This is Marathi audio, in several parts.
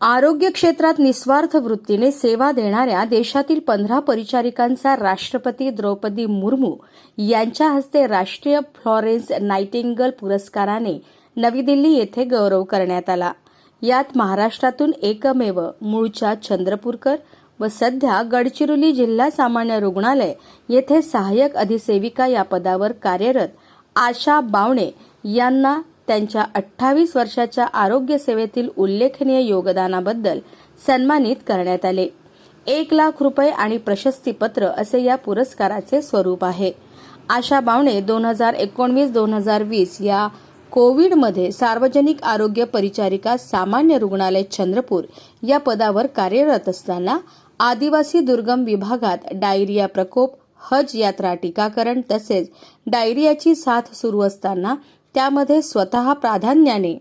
आरोग्य क्षेत्रात निस्वार्थ वृत्तीने सेवा देणाऱ्या देशातील पंधरा परिचारिकांचा राष्ट्रपती द्रौपदी मुर्मू यांच्या हस्ते राष्ट्रीय फ्लॉरेन्स नायटिंगल पुरस्काराने नवी दिल्ली येथे गौरव करण्यात आला. यात महाराष्ट्रातून एकमेव मूळच्या चंद्रपूरकर व सध्या गडचिरोली जिल्हा सामान्य रुग्णालय येथे सहाय्यक अधिसेविका या पदावर कार्यरत आशा बावणे यांना त्यांच्या अठ्ठावीस वर्षाच्या आरोग्य सेवेतील उल्लेखनीय योगदानाबद्दल सन्मानित करण्यात आले. एक लाख रुपये आणि प्रशस्तीपत्र असे या पुरस्काराचे स्वरूप आहे. आशा बावणे दोन हजार एकोणवीस दोन हजार वीस या कोविडमध्ये सार्वजनिक आरोग्य परिचारिका सामान्य रुग्णालय चंद्रपूर या पदावर कार्यरत असताना आदिवासी दुर्गम विभागात डायरिया प्रकोप हज यात्रा टीकाकरण तसेच डायरियाची साथ सुरू असताना त्यामध्ये स्वतः प्राधान्याने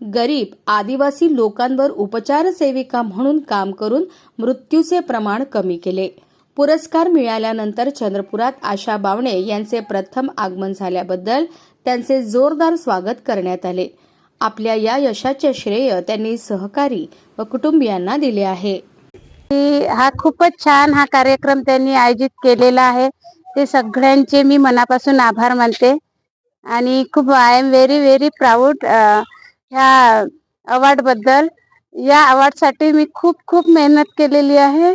गरीब आदिवासी लोकांवर उपचार सेविका म्हणून काम करून मृत्यूचे प्रमाण कमी केले. पुरस्कार मिळाल्यानंतर चंद्रपुरात आशा बावणे यांचे प्रथम आगमन झाल्याबद्दल त्यांचे जोरदार स्वागत करण्यात आले. आपल्या या यशाचे श्रेय त्यांनी सहकारी व कुटुंबियांना दिले आहे. की हा खूपच छान हा कार्यक्रम त्यांनी आयोजित केलेला आहे. ते सगळ्यांचे मी मनापासून आभार मानते. आणि खूप I am very very proud ह्या अवॉर्डबद्दल. या अवॉर्डसाठी मी खूप खूप मेहनत केलेली आहे.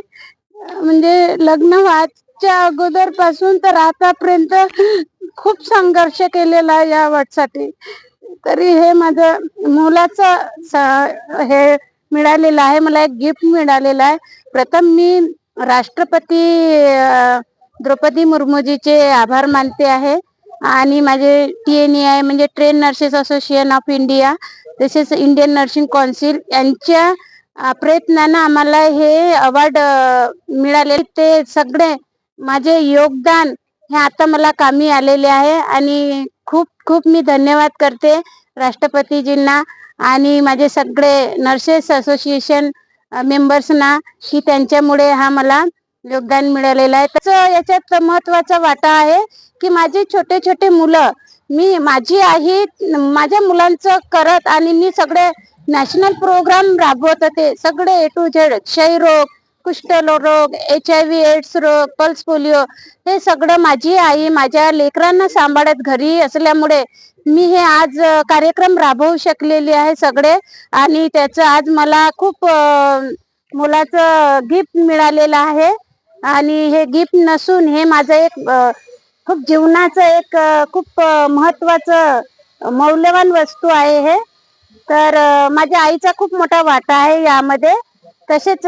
म्हणजे लग्न व्हायच्या अगोदरपासून तर आतापर्यंत खूप संघर्ष केलेला आहे या अवॉर्डसाठी तरी हे माझं मुलाचं स- हे मिळालेलं आहे. मला एक गिफ्ट मिळालेलं आहे. प्रथम मी राष्ट्रपती द्रौपदी मुर्मूजीचे आभार मानते आहे. आणि माझे टी एन आय म्हणजे train nurses association of India तसेच इंडियन नर्सिंग कौन्सिल यांच्या प्रयत्नानं आम्हाला हे अवॉर्ड मिळाले ते सगळे माझे योगदान हे आता मला कामी आलेले आहे. आणि खूप खूप मी धन्यवाद करते राष्ट्रपतीजींना आणि माझे सगळे नर्सेस असोसिएशन मेंबर्सना की त्यांच्यामुळे हा मला योगदान मिळालेलं आहे. त्याचं याच्यात महत्त्वाचा वाटा आहे की माझे छोटे छोटे मुलं मी माझी आई माझ्या मुलांचं करत आणि मी सगळे नॅशनल प्रोग्राम राबवत होते. सगळे ए टू झेड क्षयरोग कुष्ठरोग एच आय व्ही एड्स रोग पल्स पोलिओ हे सगळं माझी आई माझ्या लेकरांना सांभाळत घरी असल्यामुळे मी हे आज कार्यक्रम राबवू शकलेली आहे सगळे. आणि त्याचं आज मला खूप मुलाचं गिफ्ट मिळालेलं आहे. आणि हे गिफ्ट नसून हे माझं एक खूप जीवनाचं एक खूप महत्वाचं मौल्यवान वस्तू आहे हे. तर माझ्या आईचा खूप मोठा वाटा आहे यामध्ये. तसेच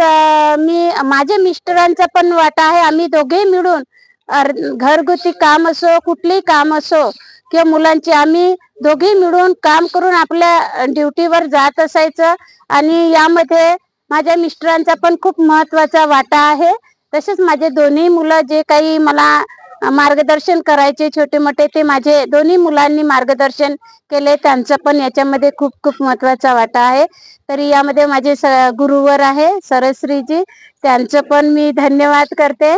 मी माझ्या मिस्टरांचा पण वाटा आहे. आम्ही दोघे मिळून घरगुती काम असो कुठलेही काम असो किंवा मुलांचे आम्ही दोघे मिळून काम करून आपल्या ड्युटीवर जात असायचं. आणि यामध्ये माझ्या मिस्टरांचा पण खूप महत्त्वाचा वाटा आहे. तसेच माझे दोन्ही मुलं जे काही मला मार्गदर्शन करायचे छोटे मोठे ते माझे दोन्ही मुलांनी मार्गदर्शन केले. त्यांचं पण याच्यामध्ये खूप खूप महत्त्वाचा वाटा आहे. तरी यामध्ये माझे स गुरुवर आहे सरश्रीजी त्यांचं पण मी धन्यवाद करते.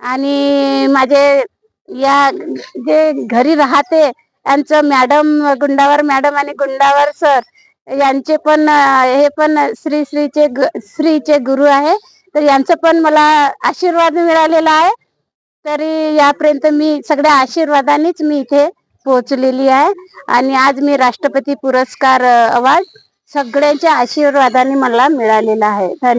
आणि माझे या जे घरी राहते यांचं मॅडम गुंडावर मॅडम आणि गुंडावर सर यांचे पण हे पण श्री श्रीचे श्रीचे गुरु आहे. तर यांचं पण मला आशीर्वाद मिळालेला आहे. तरी यापर्यंत मी सगळ्या आशीर्वादानेच मी इथे पोहोचलेली आहे. आणि आज मी राष्ट्रपती पुरस्कार अवॉर्ड सगळ्यांच्या आशीर्वादाने मला मिळालेला आहे. धन्यवाद.